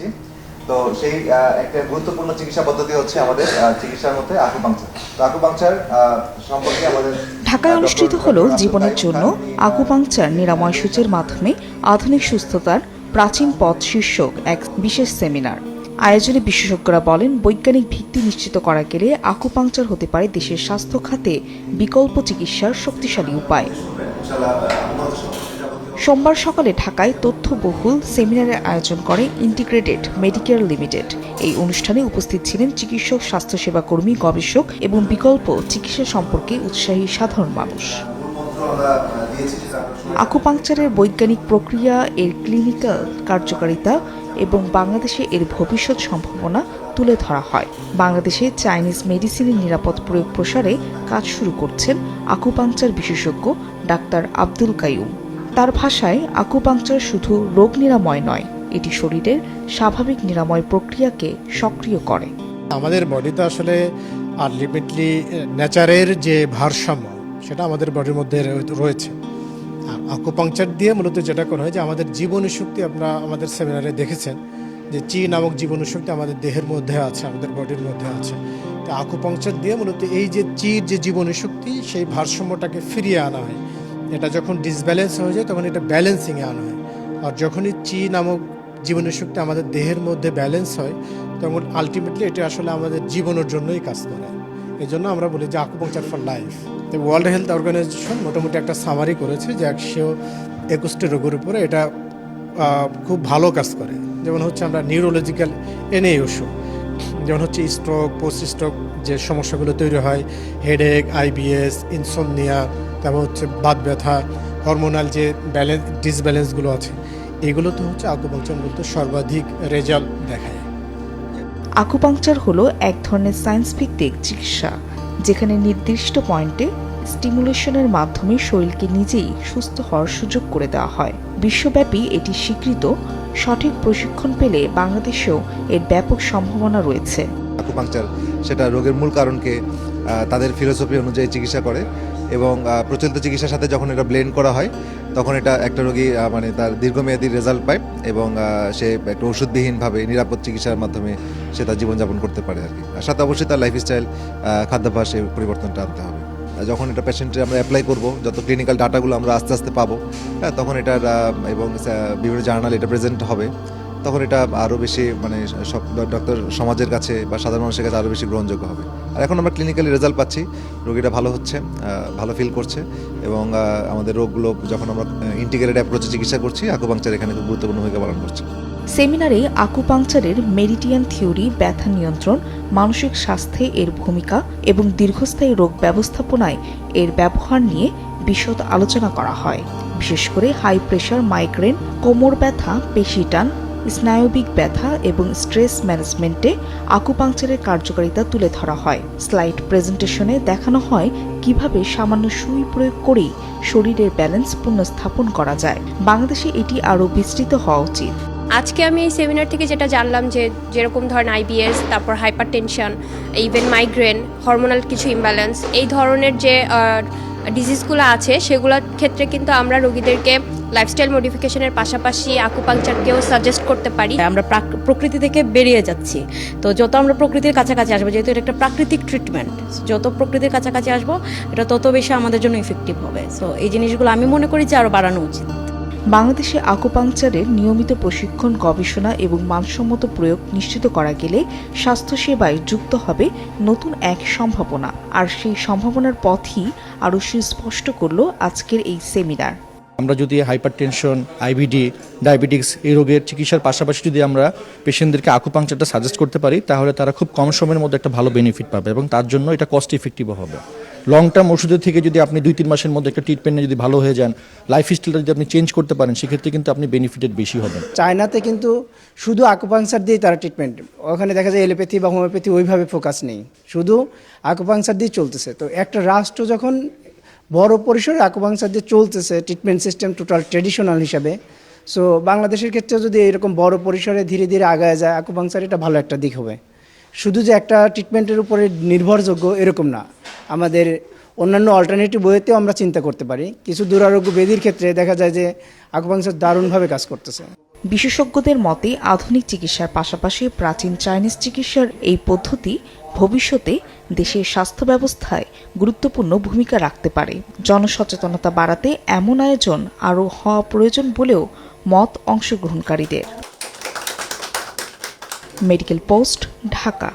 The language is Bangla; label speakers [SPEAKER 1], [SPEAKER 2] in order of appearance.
[SPEAKER 1] দিচ্ছি তো সেই একটা গুরুত্বপূর্ণ চিকিৎসা পদ্ধতি হচ্ছে আমাদের চিকিৎসার মধ্যে আকুপাংচার। তো আকুপাংচার সম্পর্কে আমাদের
[SPEAKER 2] ঢাকায় অনুষ্ঠিত হল জীবনের জন্য আকুপাংচার নিরাময় সূচের মাধ্যমে আধুনিক সুস্থতার প্রাচীন পথ শীর্ষক এক বিশেষ সেমিনার। আয়োজনে বিশেষজ্ঞরা বলেন বৈজ্ঞানিক ভিত্তি নিশ্চিত করা গেলে আকুপাংচার হতে পারে দেশের স্বাস্থ্য খাতে বিকল্প চিকিৎসার শক্তিশালী উপায়। সোমবার সকালে ঢাকায় তথ্যবহুল সেমিনারের আয়োজন করে ইন্টিগ্রেটেড মেডিকেয়ার লিমিটেড। এই অনুষ্ঠানে উপস্থিত ছিলেন চিকিৎসক, স্বাস্থ্যসেবা কর্মী, গবেষক এবং বিকল্প চিকিৎসা সম্পর্কে উৎসাহী সাধারণ মানুষ। আকুপাংচারের বৈজ্ঞানিক প্রক্রিয়া, এর ক্লিনিক্যাল কার্যকারিতা এবং বাংলাদেশে এর ভবিষ্যৎ সম্ভাবনা তুলে ধরা হয়। বাংলাদেশে চাইনিজ মেডিসিনের নিরাপদ প্রয়োগ প্রসারে কাজ শুরু করছেন আকুপাংচার বিশেষজ্ঞ ডাক্তার আব্দুল কাইয়ুম। তার ভাষায় আকুপাংচার শুধু রোগ নিরাময় নয়, এটি শরীরের স্বাভাবিক নিরাময় প্রক্রিয়াকে সক্রিয় করে।
[SPEAKER 3] আমাদের বডিতে আসলে আলটিমেটলি নেচারের যে ভারসাম্য, সেটা আমাদের বডির মধ্যে রয়ে- রয়েছে। আকুপাংচার দিয়ে মূলত যেটা করা হয় যে আমাদের জীবনী শক্তি আপনারা আমাদের সেমিনারে দেখেছেন, যে চি নামক জীবনী শক্তি আমাদের দেহের মধ্যে আছে, আমাদের বডির মধ্যে আছে। তো আকুপাংচার দিয়ে মূলত এই যে চির যে জীবনী শক্তি সেই ভারসাম্যটাকে ফিরিয়ে আনা হয়। এটা যখন ডিসব্যালেন্স হয়ে যায়, তখন এটা ব্যালেন্সিংয়ে আনা হয়। আর যখনই চি নামক জীবনের শক্তি আমাদের দেহের মধ্যে ব্যালেন্স হয়, তখন আলটিমেটলি এটা আসলে আমাদের জীবনের জন্যই কাজ করে। এই জন্য আমরা বলি যে আকুপাংচার ফর লাইফ তো ওয়ার্ল্ড হেলথ অর্গানাইজেশন মোটামুটি একটা সামারি করেছে যে একশো একুশটি রোগের উপরে এটা খুব ভালো কাজ করে। যেমন হচ্ছে আমরা নিউরোলজিক্যাল এনএ ওষু যেমন হচ্ছে স্ট্রোক পোস্ট স্ট্রোক যে সমস্যাগুলো তৈরি হয় হেডেক আইবিএস ইনসোমনিয়া তারপর হচ্ছে বাত ব্যথা হরমোনাল যে ব্যালেন্স ডিসব্যালেন্সগুলো আছে এগুলো তো হচ্ছে আকুপাংচার মধ্যে সর্বাধিক রেজাল্ট দেখায়।
[SPEAKER 2] আকুপাংচার হলো এক ধরনের সায়েন্স ভিত্তিক চিকিৎসা যেখানে নির্দিষ্ট পয়েন্টে স্টিমুলেশনের মাধ্যমে শরীরকে নিজেই সুস্থ হওয়ার সুযোগ করে দেওয়া হয়। বিশ্বব্যাপী এটি স্বীকৃত সঠিক প্রশিক্ষণ পেলে বাংলাদেশেও এর ব্যাপক সম্ভাবনা রয়েছে।
[SPEAKER 1] আকুপাংচার সেটা রোগের মূল কারণকে তাদের ফিলোসফি অনুযায়ী চিকিৎসা করে এবং প্রচলিত চিকিৎসার সাথে যখন এটা ব্লেন্ড করা হয়, তখন এটা একটা রোগী মানে তার দীর্ঘমেয়াদী রেজাল্ট পায় এবং সে একটা ওষুধবিহীনভাবে নিরাপদ চিকিৎসার মাধ্যমে সে তার জীবনযাপন করতে পারে আর কি। আর সাথে অবশ্যই তার লাইফস্টাইল খাদ্যাভ্যাস পরিবর্তনটা আনতে হবে। যখন এটা পেশেন্টে আমরা অ্যাপ্লাই করব, যত ক্লিনিক্যাল ডাটাগুলো আমরা আস্তে আস্তে পাবো হ্যাঁ তখন এটার এবং বিভিন্ন জার্নাল এটা প্রেজেন্ট হবে। তখন এটা আরও বেশি মানে সব ডক্টর সমাজের কাছে বা সাধারণ মানুষের কাছে আরও বেশি গ্রহণযোগ্য হবে। আর এখন আমরা ক্লিনিক্যালি রেজাল্ট পাচ্ছি, রোগীটা ভালো হচ্ছে ভালো ফিল করছে এবং আমাদের রোগগুলো যখন আমরা ইন্টিগ্রেটেড অ্যাপ্রোচে চিকিৎসা করছি আকুপাংচার এখানে খুব গুরুত্বপূর্ণ ভূমিকা পালন করছে।
[SPEAKER 2] সেমিনারে আকুপাংচারের মেরিটিয়ান থিওরি ব্যথা নিয়ন্ত্রণ, মানসিক স্বাস্থ্যে এর ভূমিকা এবং দীর্ঘস্থায়ী রোগ ব্যবস্থাপনায় এর ব্যবহার নিয়ে বিশদ আলোচনা করা হয়। বিশেষ করে হাই প্রেশার মাইগ্রেন কোমর ব্যথা, পেশি টান স্নায়বিক ব্যথা এবং স্ট্রেস ম্যানেজমেন্টে আকুপাংচারের কার্যকারিতা তুলে ধরা হয়। স্লাইড প্রেজেন্টেশনে দেখানো হয় কীভাবে সামান্য সুই প্রয়োগ করেই শরীরের ব্যালেন্স পুনঃস্থাপন করা যায়। বাংলাদেশে এটি আরও বিস্তৃত হওয়া উচিত।
[SPEAKER 4] আজকে আমি এই সেমিনার থেকে যেটা জানলাম যে যেরকম ধরেন আইবিএস তারপর hypertension even migraine, hormonal কিছু ইমব্যালেন্স, এই ধরনের যে ডিজিজগুলো আছে, সেগুলোর ক্ষেত্রে কিন্তু আমরা রোগীদেরকে লাইফস্টাইল মডিফিকেশনের পাশাপাশি আকুপাংচারকেও সাজেস্ট করতে পারি।
[SPEAKER 5] আমরা প্রাক- প্রকৃতি থেকে বেরিয়ে যাচ্ছি। তো যত আমরা প্রকৃতির কাছাকাছি আসব যেহেতু এটা একটা প্রাকৃতিক ট্রিটমেন্ট যত প্রকৃতির কাছাকাছি আসব এটা তত বেশি আমাদের জন্য ইফেক্টিভ হবে। সো এই জিনিসগুলো আমি মনে করি যে আরও বাড়ানো উচিত।
[SPEAKER 2] বাংলাদেশে আকুপাংচারের নিয়মিত প্রশিক্ষণ গবেষণা এবং মানসম্মত প্রয়োগ নিশ্চিত করা গেলে স্বাস্থ্যসেবায় যুক্ত হবে নতুন এক সম্ভাবনা। আর সেই সম্ভাবনার পথই আরও সুস্পষ্ট করল আজকের এই সেমিনার
[SPEAKER 6] আমরা যদি হাইপার টেনশন আইবিডি, ডায়াবেটিক্স এই রোগের চিকিৎসার পাশাপাশি যদি আমরা পেশেন্টদেরকে আকুপাংচারটা সাজেস্ট করতে পারি, তাহলে তারা খুব কম সময়ের মধ্যে একটা ভালো বেনিফিট পাবে এবং তার জন্য এটা কস্ট ইফেক্টিভও হবে। লং টার্ম ওষুধের থেকে যদি আপনি দুই, তিন মাসের মধ্যে একটা ট্রিটমেন্টে যদি ভালো হয়ে যান লাইফ স্টাইলটা যদি আপনি চেঞ্জ করতে পারেন, সেক্ষেত্রে কিন্তু আপনি বেনিফিটেড বেশি হবেন।
[SPEAKER 7] চায়নাতে কিন্তু শুধু আকুপাংসার দিয়েই তারা ট্রিটমেন্ট ওখানে দেখা যায় এলোপ্যাথি বা হোমিওপ্যাথি ওইভাবে ফোকাস নেই। শুধু আকুপাংসার দিয়ে চলতেছে। তো একটা রাষ্ট্র যখন বড় পরিসরে আকুপাংসার দিয়ে চলতেছে ট্রিটমেন্ট সিস্টেম টোটাল ট্রেডিশনাল হিসাবে। সো বাংলাদেশের ক্ষেত্রে যদি এরকম বড় পরিসরে ধীরে ধীরে আগায় যায় আকুপাংসার এটা ভালো একটা দিক হবে। শুধু যে একটা ট্রিটমেন্টের উপরে নির্ভরযোগ্য এরকম না, আমাদের অন্যান্য অল্টারনেটিভ ওয়েতেও আমরা চিন্তা করতে পারি। কিছু দুরারোগ্য বেদির ক্ষেত্রে দেখা যায় যে আকুপাংসার দারুণভাবে কাজ করতেছে।
[SPEAKER 2] বিশেষজ্ঞদের মতে, আধুনিক চিকিৎসার পাশাপাশি প্রাচীন চাইনিজ চিকিৎসার এই পদ্ধতি ভবিষ্যতে দেশের স্বাস্থ্য ব্যবস্থায় গুরুত্বপূর্ণ ভূমিকা রাখতে পারে। জনসচেতনতা বাড়াতে এমন আয়োজন আরও হওয়া প্রয়োজন বলেও মত অংশগ্রহণকারীদের। Medical post, Dhaka.